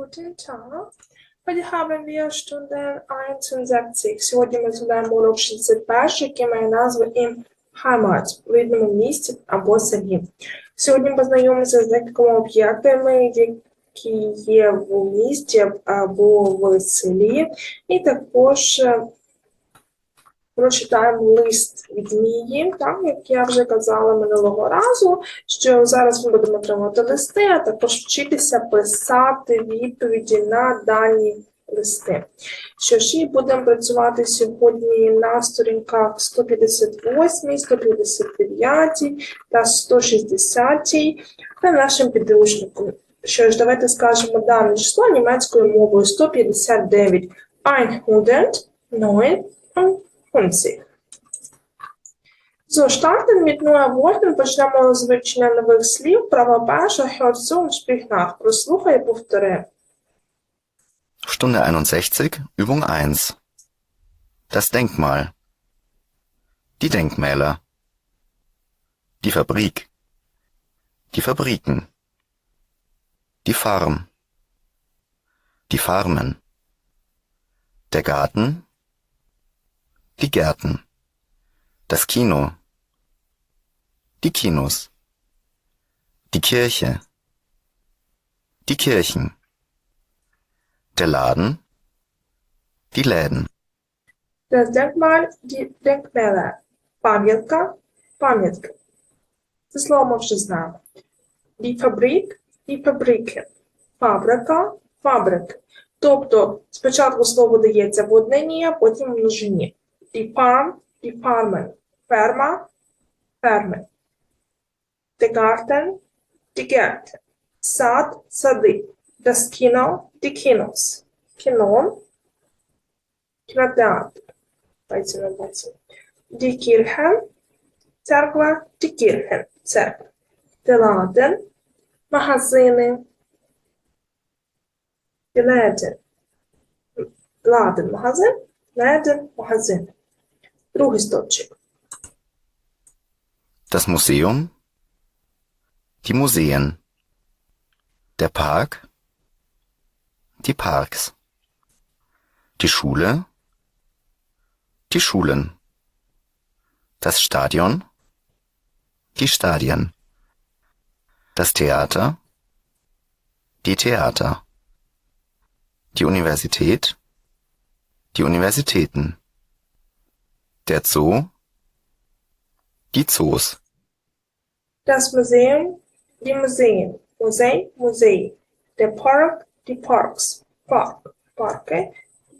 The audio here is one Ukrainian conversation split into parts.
Guten Tag. Heute haben wir Stunde 71. Сьогодні ми згадаємо урок 61, який має назву «Im Heimat» в рідному місті або селі. Сьогодні познайомимося з декількома об'єктами, які є в місті або в селі, і також прочитаємо лист від Мії, так, як я вже казала минулого разу, що зараз ми будемо отримувати листи, а також вчитися писати відповіді на дані листи. Що ж, і будемо працювати сьогодні на сторінках 158, 159 та 160 на нашим підручнику. Що ж, давайте скажемо дане число німецькою мовою 159. 159. So, starten mit neuen Worten. Почнемо з вивчення нових слів. Права перша, hört zu und sprich nach. Прослухай і повтори. Stunde 61, Übung 1. Das Denkmal. Die Denkmäler. Die Fabrik. Die Fabriken. Die Farm. Die Farmen. Der Garten. Die Gärten. Das Kino. Die Kinos. Die Kirche. Die Kirchen. Der Laden. Die Läden. Das Denkmal, die Denkmäler. Пам'ятка, пам'ятки. Це слово ми вже знаємо. Die Fabrik, die Fabriken. Фабрика, фабрики. Тобто спочатку слово дається в однині, а потім в множині. Die Farm, die Farmen. Ферма, ферми. Der Garten, die Gärten. Сад, сади. Das Kino, die Kinos. Кіно, кінотеатр. Дайте на увазі. Die Kirche, церква, die Kirchen, церква. Der Laden, магазини. Die Läden. Ладен, магазин, Läden, магазин. Другий стопчик. Das Museum. Die Museen. Der Park. Die Parks. Die Schule. Die Schulen. Das Stadion. Die Stadien. Das Theater. Die Theater. Die Universität. Die Universitäten. Der Zoo. Die Zoos. Das Museum, die Museen. Музей, музеї. Der Park, die Parks. Парк, парки.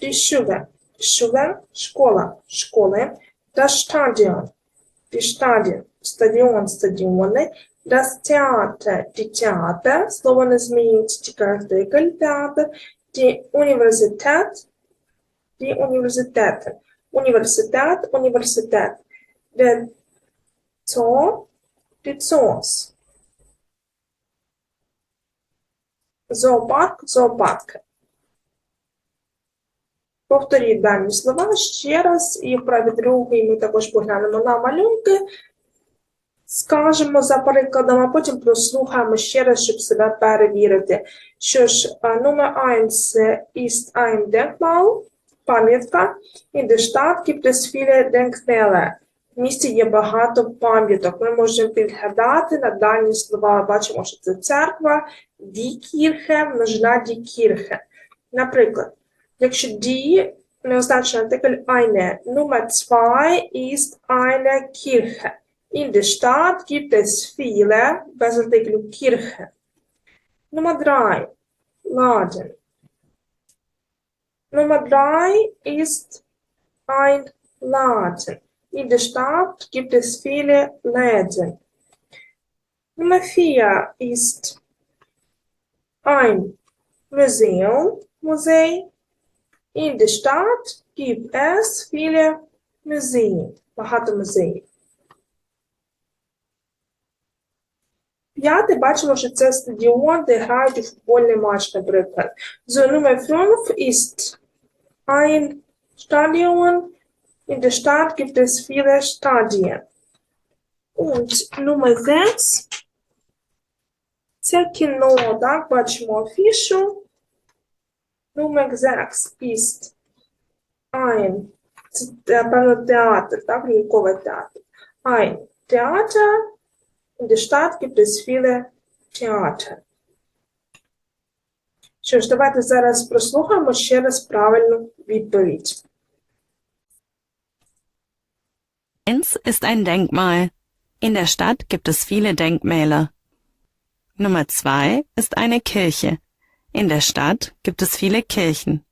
Die Schule, Schulen, школа, школи. Das Stadion, die Stadien, стадіон, стадіони. Das Theater, die Theater. Слово не змінюється, тільки артикль театр. Die Universität, die Universitäten. Університет, університет. Die Zoos. Зоопарк, зоопарки. Повторіть дані слова ще раз, і в праві другий ми також поглянемо на малюнки, скажемо за прикладом, а потім прослухаємо ще раз, щоб себе перевірити. Що ж, номер 1 ist ein Denkmal, пам'ятка, der Stadt gibt es. В місті є багато пам'яток. Ми можемо підглядати на дані слова. Бачимо, що це церква, Kirche, множина Kirche. Наприклад, якщо die не означає артикль eine, Nummer 2 ist eine Kirche. In der Stadt gibt es viele, без артиклю Kirche. Nummer 3, Laden. Nummer 3 ist ein Laden. In der Stadt gibt es viele Läden. Nummer 4 ist ein Museum, Museum. In der Stadt gibt es viele Museen, багато музеїв. П'яте, бачимо, що це стадіон, де грають у футбольний матч, наприклад. So, Nummer 5 ist ein Stadion. In der Stadt gibt es viele Stadien. Und Nummer 6 це кіно, так, бачимо афішу. Nummer 6 ist ein, це, е, певно, театр, так, ляльковий театр. Ein Theater, in der Stadt gibt es viele Theater. Що ж, давайте зараз прослухаємо ще раз правильну відповідь. Eins ist ein Denkmal. In der Stadt gibt es viele Denkmäler. Nummer zwei ist eine Kirche. In der Stadt gibt es viele Kirchen.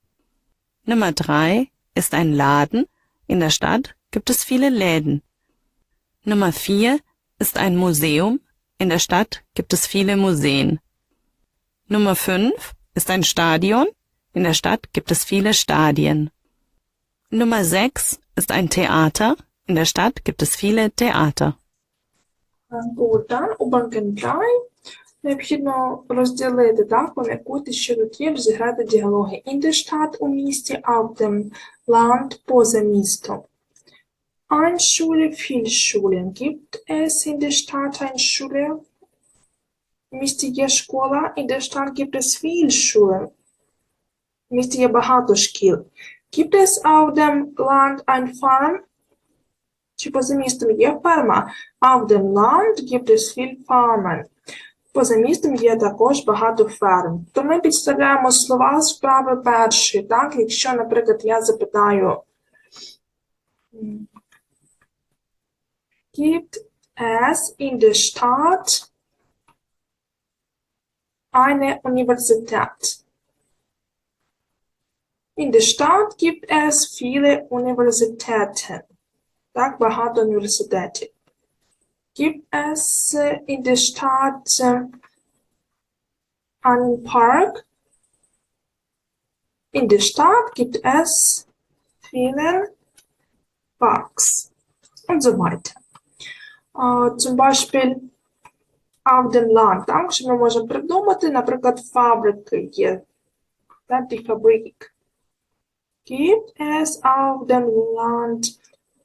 Nummer drei ist ein Laden. In der Stadt gibt es viele Läden. Nummer vier ist ein Museum. In der Stadt gibt es viele Museen. Nummer fünf ist ein Stadion. In der Stadt gibt es viele Stadien. Nummer sechs ist ein Theater. In der Stadt gibt es viele Theater. Богдан у Банкенджай необхідно розділити так, пом'якути, що тут є, розіграти діалоги. In der Stadt у місті, auf dem Land поза містом. Ein Schule, viel Schulen. Gibt es in der Stadt eine Schule? В місті є школа, gibt es viel Schulen. В місті є багато шкіл. Gibt es auf dem Land ein Farm? Чи поза містом є ферма? Auf dem Land gibt es viel Farmen. Поза містом є також багато ферм. То ми підставляємо слова з справи першої. Так, якщо, наприклад, я запитаю Gibt es in der Stadt eine Universität. In der Stadt gibt es viele Universitäten. Dagbahad Universität. Gibt es äh, in der Stadt äh, einen Park? In der Stadt gibt es viele Parks und so weiter. Uh, zum Beispiel auf dem Land, так, що ми можемо придумати, наприклад, фабрики є. Так, die Fabrik. Gibt es auf dem Land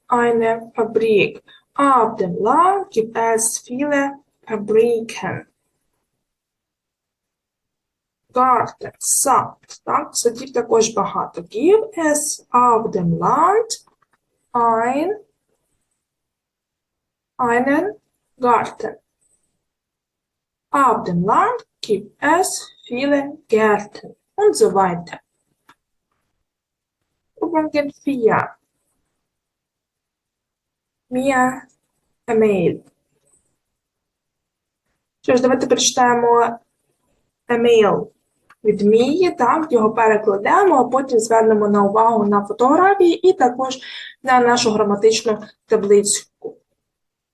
eine Fabrik? Auf dem Land gibt es viele Fabriken. Garten, сад, так, садів також багато. Give es auf dem Land ein, einen Garten. Auf dem Land gibt es viele Gärten und so weiter. Übungen 4. Mia Емейль. Що давайте прочитаємо емейл від Мії, так, його перекладемо, а потім звернемо на увагу на фотографії і також на нашу граматичну таблицю.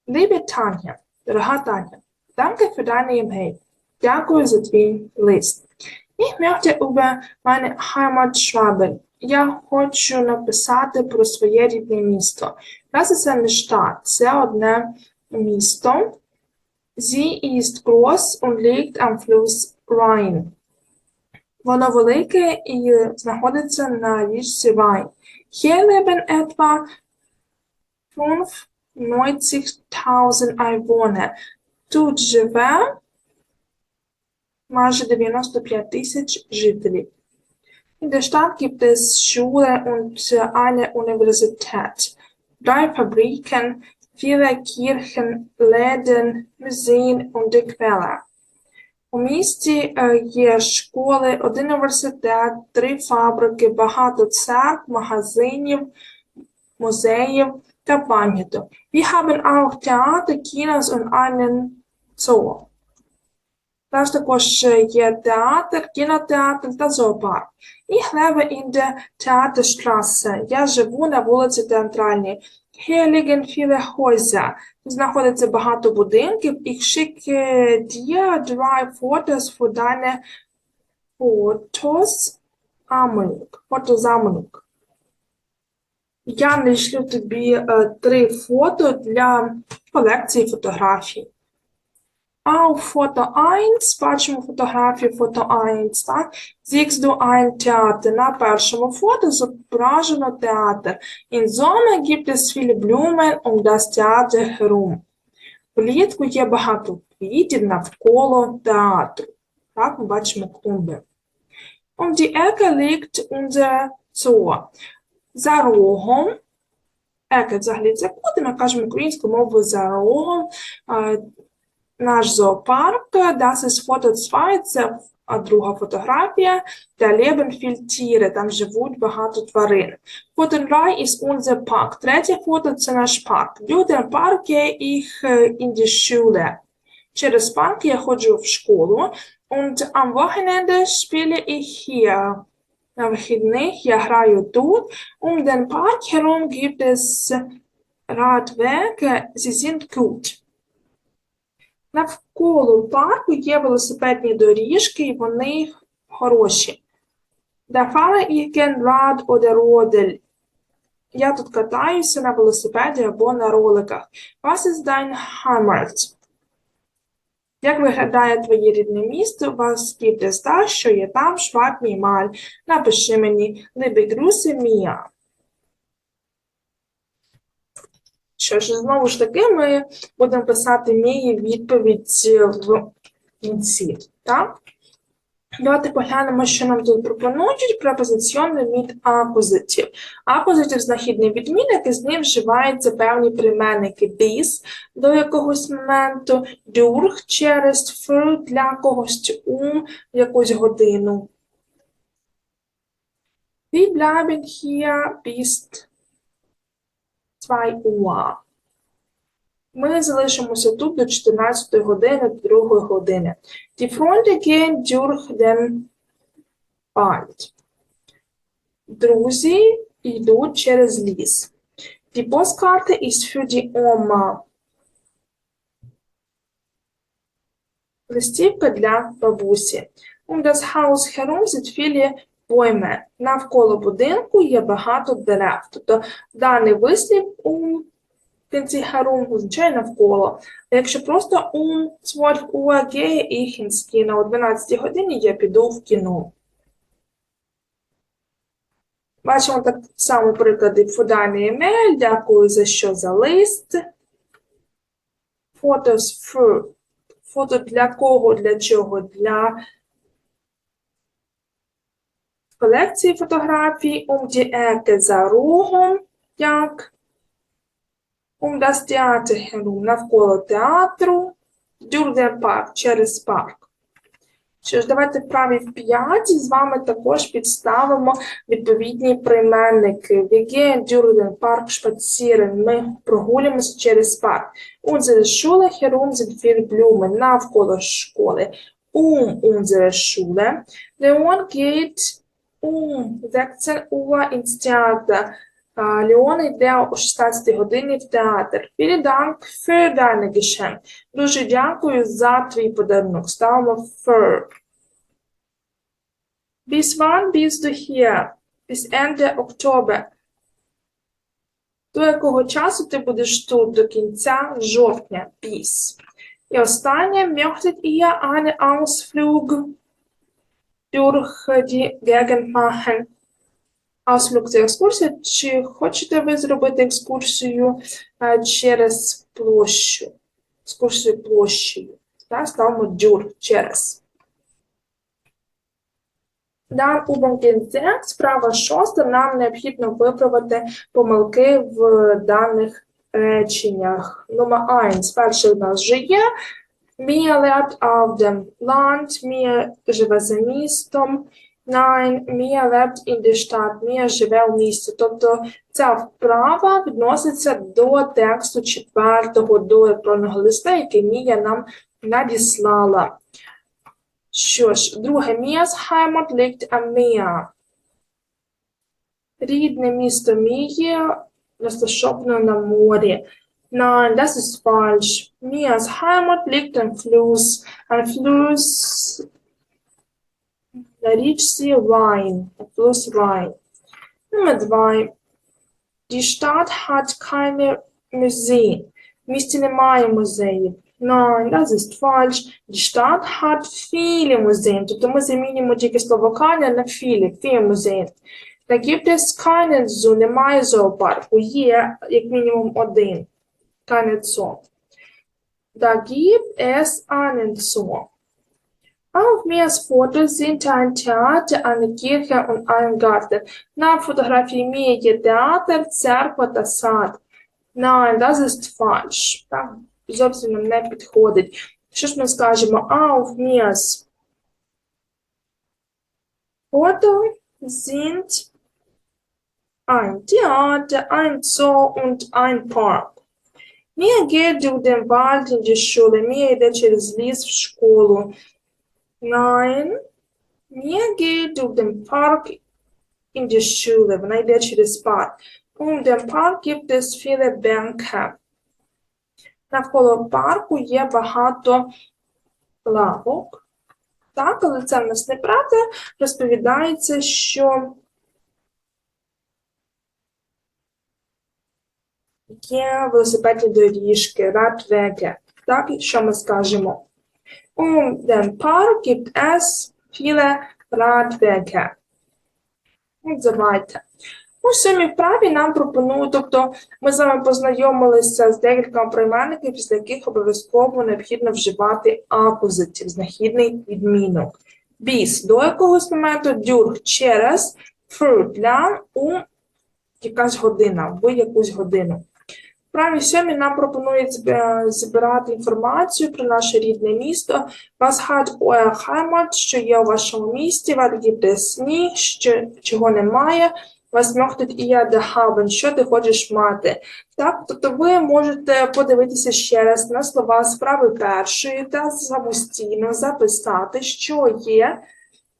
Liebe Tanja, дорога Таня, danke für deine E-Mail. Дякую за твій лист. Ich möchte über meine Heimat schreiben. Я хочу написати про своє рідне місто. Das ist eine Stadt. Це одне місто. Sie ist groß und liegt am Fluss Rhein. Воно велике і знаходиться на річці Райн. Hier leben etwa 95.000 Einwohner. Тут живе майже 95 тисяч жителів. In der Stadt gibt es Schule und eine Universität, drei Fabriken, viele Kirchen, Läden, Museen und Quellen. У місті е, є школи, один університет, три фабрики, багато церкв, магазинів, музеїв та пам'яток. Wir haben auch Theater, Kinos und einen Zoo. У нас також є театр, кінотеатр та зоопарк. Ich lebe in der Theaterstraße. Я живу на вулиці Театральній. Hier liegen viele Häuser. Тут знаходиться багато будинків. Ich schicke dir drei Fotos für deine Fotos Sammlung. Фотозамлунг. Я надішлю тобі е, три фото для колекції фотографій. У фото 1 бачимо фотографію фото 1, так? Siehst du ein Theater? На першому фото зображено театр. In Sommer gibt es viele Blumen um das Theater herum. Влітку є багато квітів навколо театру. Так, ми бачимо клумби. Um die Ecke liegt unser Zoo. За рогом. Еке взагалі це куди, ми кажемо українською мовою за рогом. Е, Наш зоопарк, das ist Foto 2, це а, друга фотографія, der leben viele Tiere, там живуть багато тварин. Foto 3 ist unser Park. Третє фото – це наш парк. Durch den Park gehe ich äh, in die Schule. Через парк я ходжу в школу. Und am Wochenende spiele ich hier. На вихідних я граю тут. Um den Park herum gibt es Radwege, sie sind gut. Навколо парку є велосипедні доріжки, і вони хороші. Da fahre ich gern Rad. Я тут катаюся на велосипеді або на роликах. Was ist dein? Як виглядає твоє рідне місто? Gibt es? Що є там? Schreib mir mal. Напиши мені. Liebe Grüße, Mia. Що ж, знову ж таки, ми будемо писати Мії відповідь в кінці. Давайте поглянемо, що нам тут пропонують. Препозиціонний від акузитив. Акузитив – знахідний відмінок, і з ним вживаються певні прийменники bis до якогось моменту, durch через für для когось um якусь годину. Wir bleiben hier bis 2 Uhr. Ми залишимося тут до 14 години, 2 години. Die Freunde gehen durch den Wald. Друзі йдуть через ліс. Die Postkarte ist für die Oma. Листівка для бабусі. Um das Haus herum sind viele Bäume. Навколо будинку є багато дерев. Тобто даний вислів у кінці herum означає навколо. А якщо просто 12 Uhr gehe ich ins о 12 годині я піду в кіно. Бачимо так само приклади поданий емейль, дякую за що за лист. Фото. Фото для кого, для чого? Для колекції фотографій. Um die Ecke за рогом, як. Um das Theater herum, навколо театру. Durch den Park, через парк. Що ж, давайте праві в 5 з вами також підставимо відповідні прийменники. Durch den Park spazieren. Ми прогулюємося через парк. Schule herum sind viele Blumen. Навколо школи. Um unsere Schule. Leon geht um 16 Uhr ins Theater. Леон йде о 16 годині в театр. Vielen Dank für deine Geschenk. Дуже дякую за твій подарунок. Ставимо für. Bis wann bist du hier? Bis Ende Oktober. До якого часу ти будеш тут? До кінця жовтня. Bis. І останнє. Möchtet ihr einen Ausflug machen? Ausflug це екскурсія. Чи хочете ви зробити екскурсію е, через площу? Екскурсію площею. Так, ставимо дюр через. Дан Убанкінця, справа шоста, нам необхідно виправити помилки в даних реченнях. Номер 1. Перший у нас вже є. Мія lebt auf dem Land, Мія живе за містом. Nein, Мія lebt in der Stadt, Мія живе в місті. Тобто ця вправа відноситься до тексту четвертого до електронного листа, який Мія нам надіслала. Що ж, друге, Міяс Heimat liegt am Meer. Рідне місто Мії розташовано на морі. Nein, das ist falsch. Mias Heimat liegt am Fluss. Am Fluss der річці Rhein. Der Fluss Rhein. Nummer zwei. Die Stadt hat keine Museen. В місті немає музеїв. Nein, das ist falsch. Die Stadt hat viele Museen. Тобто ми замінюємо тільки слово keine на viele, viele Museen. Da gibt es keinen Zoo, немає зоопарку. Є як мінімум один. Keine Zoo. Da gibt es einen Zoo. Auf Mias Fotos sind ein Theater, eine Kirche und ein Garten. На фотографії Мії є театр, церква та сад. Nein, das ist falsch. Так, зовсім нам не підходить. Що ж ми скажемо? Auf Mias Foto sind ein Theater, ein Zoo und ein Park. Mia geht durch den Wald in die Schule. Mia йде через ліс в школу. Nein. Mia geht durch den Park in die Schule. Вона йде через парк. Um den Park gibt es viele Bänke. Навколо парку є багато лавок. Так, але це в нас неправда. Розповідається, що є велосипедні доріжки, радвеги. Так, що ми скажемо? Um den Park gibt es viele Radwege. Und so. У сьомій вправі нам пропонують, тобто ми з вами познайомилися з декількома прийменників, після яких обов'язково необхідно вживати акузатив, знахідний відмінок. Біс до якогось моменту, дюрг через, фру для у якась година, в якусь годину. Праві сьомі нам пропонують зб- збирати інформацію про наше рідне місто. Was hat euer що є у вашому місті, was gibt es що, чого немає, was möchtet ihr da haben, що ти хочеш мати. Так, тобто ви можете подивитися ще раз на слова справи першої та самостійно записати, що є,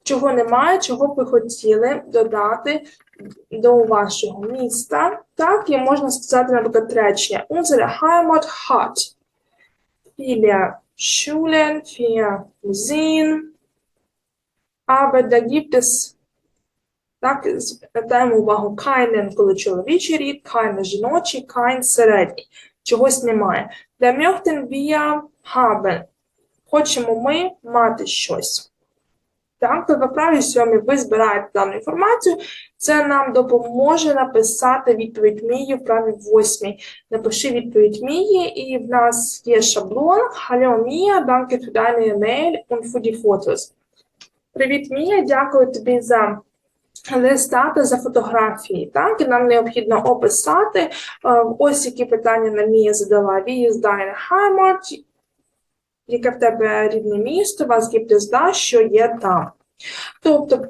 чого немає, чого б ви хотіли додати до вашого міста. Так, і можна сказати, наприклад, речення. Unsere Heimat hat viele Schulen, viele Museen, aber da gibt es так, звертаємо увагу keinen, коли чоловічий рід, kein жіночий, kein середній. Чогось немає. Da möchten wir haben. Хочемо ми мати щось. Так, то в праві сьомі ви збираєте дану інформацію. Це нам допоможе написати відповідь Мії в праві восьмій. Напиши відповідь Мії, і в нас є шаблон. Hallo Mia, danke für deine E-Mail und für die Fotos. Привіт, Мія, дякую тобі за листа та за фотографії. Так, і нам необхідно описати. е, Ось які питання нам Мія задала. Wie ist deine Heimat? Яке в тебе рідне місто, вас gibt es що є там. Тобто,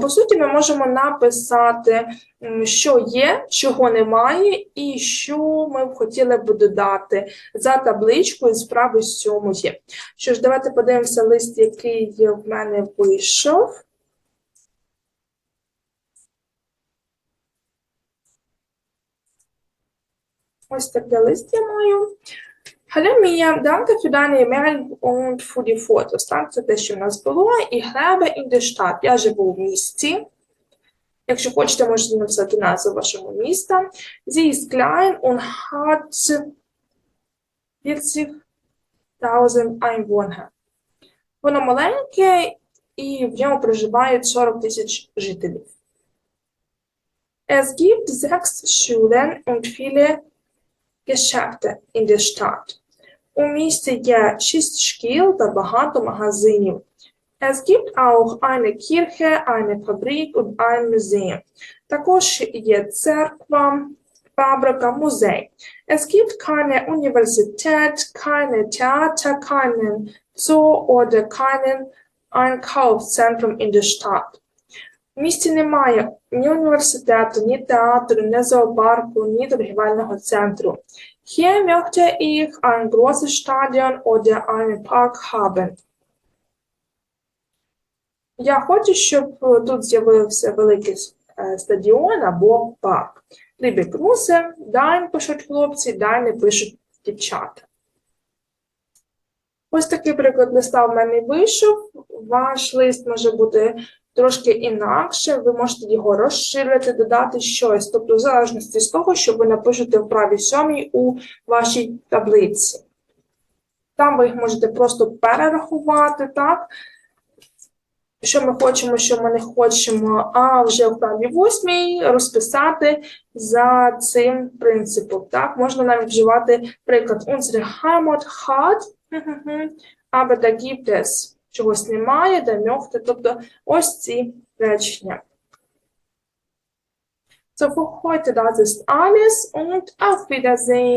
по суті, ми можемо написати, що є, чого немає, і що ми б хотіли б додати за табличкою з сьомої. Що ж, давайте подивимося лист, який в мене вийшов. Ось такий лист я маю. Hallo Mia, danke für deine E-Mail und für die Fotos. Так, це те, що в нас було. І Гребе in der Stadt. Я живу в місті. Якщо хочете, можете написати назву вашого міста. Sie ist klein und hat 40.000 Einwohner. Воно маленьке і в ньому проживають 40 тисяч жителів. Es gibt sechs Schulen und viele Geschäfte in der Stadt. У місті є шість шкіл та багато магазинів. Es gibt auch eine Kirche, eine Fabrik und ein Museum. Також є церква, фабрика, музей. Es gibt keine Universität, keine Theater, keinen Zoo oder keinen Einkaufszentrum in der Stadt. В місті немає ні університету, ні театру, ні зоопарку, ні торгівельного центру. Hier möchte ich ein großes Stadion oder einen Park haben. Я хочу, щоб тут з'явився великий е, стадіон або парк. Liebe Grüße, Дайн пишуть хлопці, Дайни пишуть дівчата. Ось такий приклад листа в мене вийшов. Ваш лист може бути трошки інакше, ви можете його розширити, додати щось, тобто в залежності з того, що ви напишете в правій сьомій у вашій таблиці. Там ви їх можете просто перерахувати, так? Що ми хочемо, що ми не хочемо, а вже в правій восьмій розписати за цим принципом. Так? Можна навіть вживати приклад Unsere Heimat hat, aber da gibt es чогось немає, де мьохти, тобто ось ці речення. So, für heute das ist alles und auf Wiedersehen.